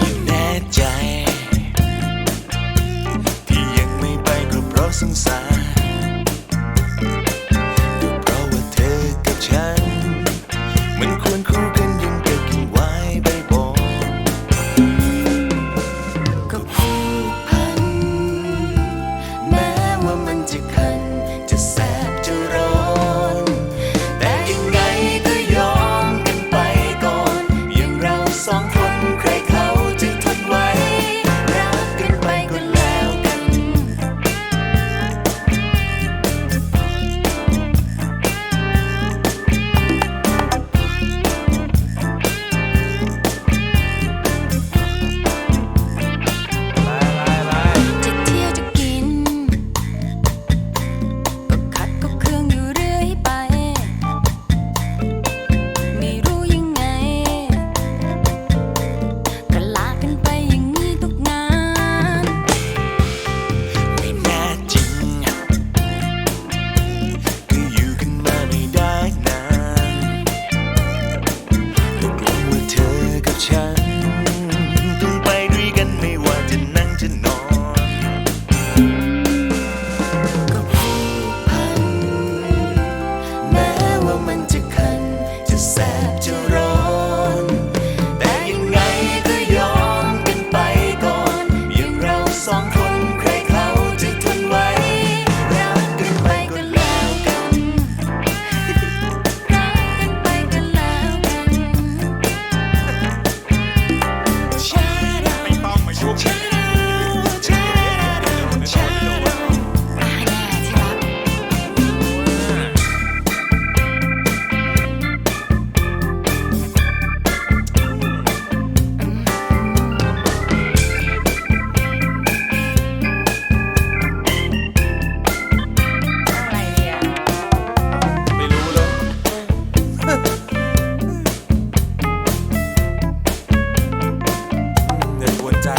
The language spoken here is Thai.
ยิ่แน่ใจ ที่ยังไม่ไปก็เพราะสงสาร i time.